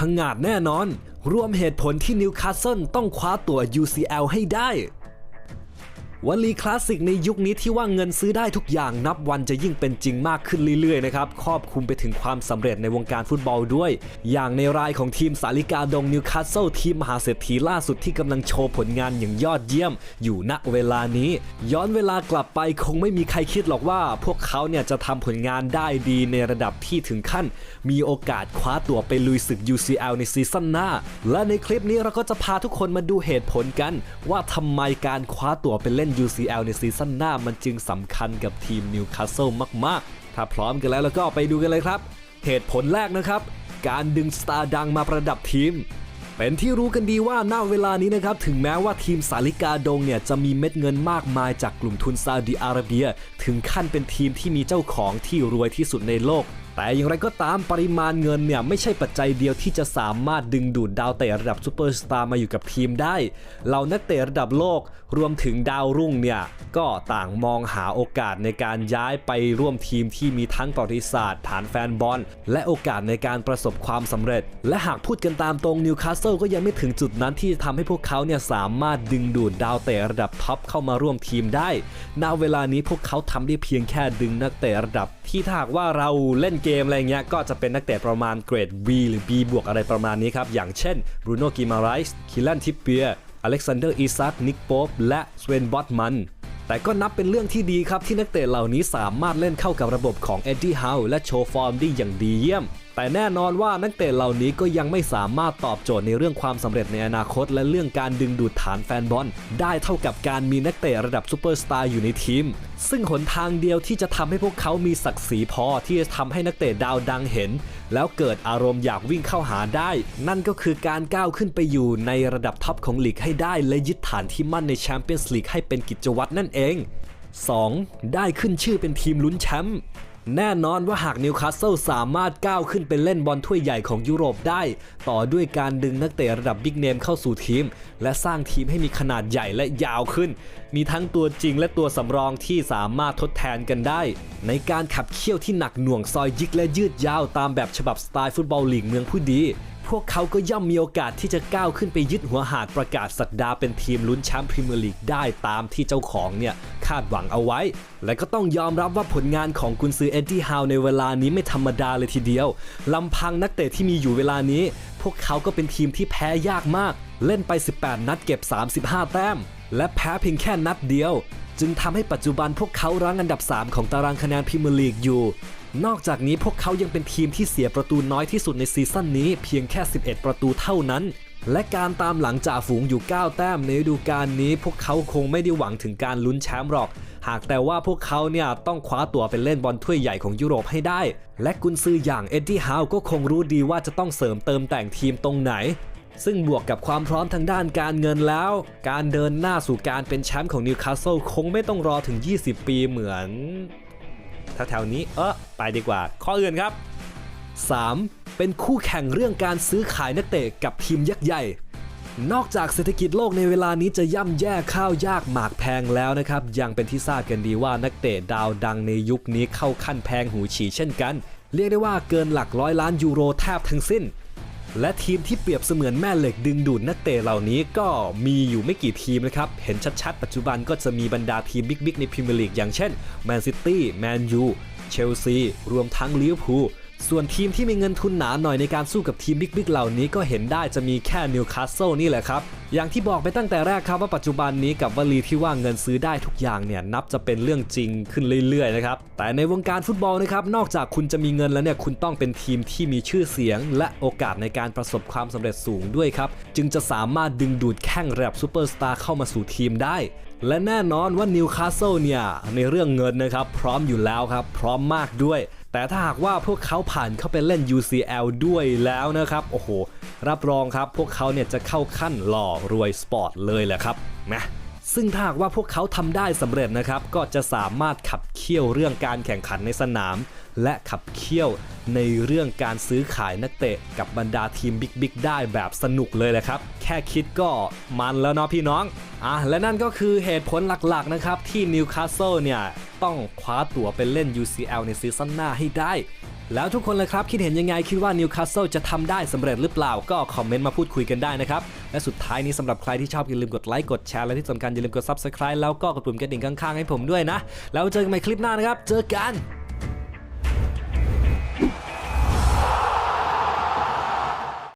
พังงาดแน่นอน รวมเหตุผลที่นิวคาสเซิลต้องคว้าตัว UCL ให้ได้ วลีคลาสสิกในยุคนี้ที่ว่าเงินซื้อได้ทุกอย่างนับวันจะยิ่งเป็นจริงมากขึ้นเรื่อยๆนะครับครอบคลุมไปถึงความสำเร็จในวงการฟุตบอลด้วย อย่างในรายของทีมสาลิกาดงนิวคาสเซิลทีมมหาเศรษฐีล่าสุดที่กำลังโชว์ผลงานอย่างยอดเยี่ยม อยู่ณเวลานี้ ย้อนเวลากลับไปคงไม่มีใครคิดหรอกว่า พวกเขาเนี่ยจะทำผลงานได้ดีในระดับที่ถึงขั้น มีโอกาสคว้าตัวไปลุยศึก UCL ในซีซั่นหน้า และในคลิปนี้เราก็จะพาทุกคนมาดูเหตุผลกัน ว่าทำไมการคว้าตัวไปเล่น UCL ในซีซั่นหน้ามันจึงสำคัญกับทีมนิวคาสเซิลมากๆ ถ้าพร้อมกันแล้วแล้วก็ไปดูกันเลยครับ เหตุผลแรกนะครับ การดึงสตาร์ดังมาประดับทีม เป็นที่รู้กันดีว่าณเวลานี้นะครับ ถึงแม้ว่าทีมสาลิกาดงเนี่ยจะมีเม็ดเงินมากมายจากกลุ่มทุนซาอุดิอาระเบีย ถึงขั้นเป็นทีมที่มีเจ้าของที่รวยที่สุดในโลก แต่อย่างไรก็ตามปริมาณเงินเนี่ยไม่ใช่ปัจจัยเดียวที่จะสามารถดึงดูดดาวเตะระดับซูเปอร์สตาร์มาอยู่กับทีมได้เหล่านักเตะระดับโลกรวมถึงดาวรุ่งเนี่ยก็ต่างมองหาโอกาสในการย้ายไปร่วมทีมที่มีทั้งประวัติศาสตร์ ฐานแฟนบอล และโอกาสในการประสบความสำเร็จ และหากพูดกันตามตรงนิวคาสเซิลก็ยังไม่ถึงจุดนั้นที่จะทำให้พวกเขาเนี่ยสามารถดึงดูดดาวเตะระดับท็อปเข้ามาร่วมทีมได้ณเวลานี้พวกเขาทำได้เพียงแค่ดึงนักเตะระดับ ที่ถ้าหากว่าเราเล่นเกมอะไรเงี้ยก็จะเป็นนักเตะประมาณเกรด B หรือ B บวกอะไรประมาณนี้ครับ อย่างเช่นบรูโน่กิมาไรส์คิลันทิปเปียอเล็กซานเดอร์อีซักนิกโป๊บและสเวนบอตมันแต่ก็นับเป็นเรื่องที่ดีครับที่นักเตะเหล่านี้สามารถเล่นเข้ากับระบบของเอ็ดดี้เฮาและโชว์ฟอร์มได้อย่างดีเยี่ยม แต่แน่นอนว่านักเตะเหล่านี้ก็ยังไม่สามารถตอบโจทย์ในเรื่องความสำเร็จในอนาคต และเรื่องการดึงดูดฐานแฟนบอล ได้เท่ากับการมีนักเตะระดับซูเปอร์สตาร์อยู่ในทีม ซึ่งหนทางเดียวที่จะทำให้พวกเขามีศักดิ์ศรีพอที่จะทำให้นักเตะดาวดังเห็น แล้วเกิดอารมณ์อยากวิ่งเข้าหาได้ นั่นก็คือการก้าวขึ้นไปอยู่ในระดับท็อปของลีกให้ได้ และยึดฐานที่มั่นในแชมเปี้ยนส์ลีกให้เป็นกิจวัตรนั่นเอง 2. ได้ขึ้นชื่อเป็นทีมลุ้นแชมป์ แน่นอนว่าหากนิวคาสเซิลสามารถก้าวขึ้นไปเล่นบอลถ้วยใหญ่ของยุโรปได้ ต่อด้วยการดึงนักเตะระดับบิ๊กเนมเข้าสู่ทีม และสร้างทีมให้มีขนาดใหญ่และยาวขึ้น มีทั้งตัวจริงและตัวสำรองที่สามารถทดแทนกันได้ ในการขับเคี่ยวที่หนักหน่วงซอยยิกและยืดยาวตามแบบฉบับสไตล์ฟุตบอลลีกเมืองผู้ดี พวกเขาก็ย่อมมีโอกาสที่จะก้าวขึ้นไปยึดหัวหาดประกาศสักดาห์เป็นทีมลุ้นแชมป์พรีเมียร์ลีกได้ตามที่เจ้าของเนี่ยคาดหวังเอาไว้ และก็ต้องยอมรับว่าผลงานของกุนซือเอ็ดดี้ฮาวในเวลานี้ไม่ธรรมดาเลยทีเดียวลำพังนักเตะที่มีอยู่เวลานี้ พวกเขาก็เป็นทีมที่แพ้ยากมาก เล่นไป 18 นัดเก็บ 35 แต้ม และแพ้เพียงแค่นัดเดียว จึงทำให้ปัจจุบันพวกเขารั้งอันดับ 3 ของตารางคะแนนพรีเมียร์ลีกอยู่ นอกจากนี้พวกเขายังเป็นทีมที่เสียประตูน้อยที่สุดในซีซั่นนี้เพียงแค่ 11 ประตูเท่านั้น และการตามหลังจ่าฝูงอยู่ 9 แต้มในฤดูกาลนี้ พวกเขาคงไม่ได้หวังถึงการลุ้นแชมป์หรอก หากแต่ว่าพวกเขาเนี่ยต้องคว้าตัวไปเล่นบอลถ้วยใหญ่ของยุโรปให้ได้ และกุนซืออย่างเอ็ดดี้ฮาวก็คงรู้ดีว่าจะต้องเสริมเติมแต่งทีมตรงไหน ซึ่งบวกกับความพร้อมทางด้านการเงินแล้ว การเดินหน้าสู่การเป็นแชมป์ของนิวคาสเซิลคงไม่ต้องรอถึง 20 ปีเหมือนแถวๆนี้เออไปดีกว่า ข้ออื่นครับ 3. เป็นคู่แข่งเรื่องการซื้อขายนักเตะกับทีมยักษ์ใหญ่นอกจากเศรษฐกิจโลกในเวลานี้จะย่ำแย่ข้าวยากหมากแพงแล้วนะครับ ยังเป็นที่ทราบกันดีว่านักเตะดาวดังในยุคนี้เข้าขั้นแพงหูฉี่เช่นกัน เรียกได้ว่าเกินหลักร้อยล้านยูโรแทบทั้งสิ้น และทีมที่เปรียบเสมือนแม่เหล็กดึงดูดนักเตะเหล่านี้ก็มีอยู่ไม่กี่ทีมนะครับ เห็นชัดๆ ปัจจุบันก็จะมีบรรดาทีมบิ๊กๆในพรีเมียร์ลีกอย่างเช่นแมนซิตี้แมนยูเชลซีรวมทั้งลิเวอร์พูล ส่วนทีมที่มีเงินทุนหนาหน่อยในการสู้กับทีมบิ๊กๆเหล่านี้ก็เห็นได้จะมีแค่นิวคาสเซิลนี่แหละครับ อย่างที่บอกไปตั้งแต่แรกครับว่าปัจจุบันนี้กับวลีที่ว่าเงินซื้อได้ทุกอย่างเนี่ยนับจะเป็นเรื่องจริงขึ้นเรื่อยๆนะครับ แต่ในวงการฟุตบอลนะครับนอกจากคุณจะมีเงินแล้วเนี่ยคุณต้องเป็นทีมที่มีชื่อเสียง และโอกาสในการประสบความสำเร็จสูงด้วยครับจึงจะสามารถดึงดูดแข้งระดับซูเปอร์สตาร์เข้ามาสู่ทีมได้และแน่นอนว่านิวคาสเซิลเนี่ยในเรื่องเงินนะครับพร้อมอยู่แล้วครับพร้อมมากด้วย แต่ถ้าหากว่าพวกเขาผ่านเข้าไปเล่น UCL ด้วยแล้วนะครับ โอ้โห รับรองครับพวกเขาเนี่ยจะเข้าขั้นหล่อรวยสปอร์ตเลยแหละครับนะซึ่งถ้าหากว่าพวกเขาทำได้สำเร็จนะครับ ก็จะสามารถขับเคี่ยวเรื่องการแข่งขันในสนาม และขับเคี่ยวในเรื่องการซื้อขายนักเตะกับบรรดาทีมบิ๊กๆได้แบบสนุกเลยแหละครับ แค่คิดก็มันแล้วเนาะพี่น้องอะและนั่นก็คือเหตุผลหลักๆนะครับที่นิวคาสเซิลเนี่ย ต้องคว้าตั๋วไปเล่น UCL ในซีซั่นหน้าให้ได้ แล้วทุกคนเลยครับ คิดเห็นยังไงคิดว่านิวคาสเซิลจะทำได้สำเร็จหรือเปล่า ก็คอมเมนต์มาพูดคุยกันได้นะครับ และสุดท้ายนี้สำหรับใครที่ชอบอย่าลืมกดไลค์กดแชร์และที่สำคัญอย่าลืมกด Subscribe แล้วก็กดปุ่มกระดิ่งข้างๆให้ผมด้วยนะ แล้วเจอกันใหม่คลิปหน้านะครับ เจอกัน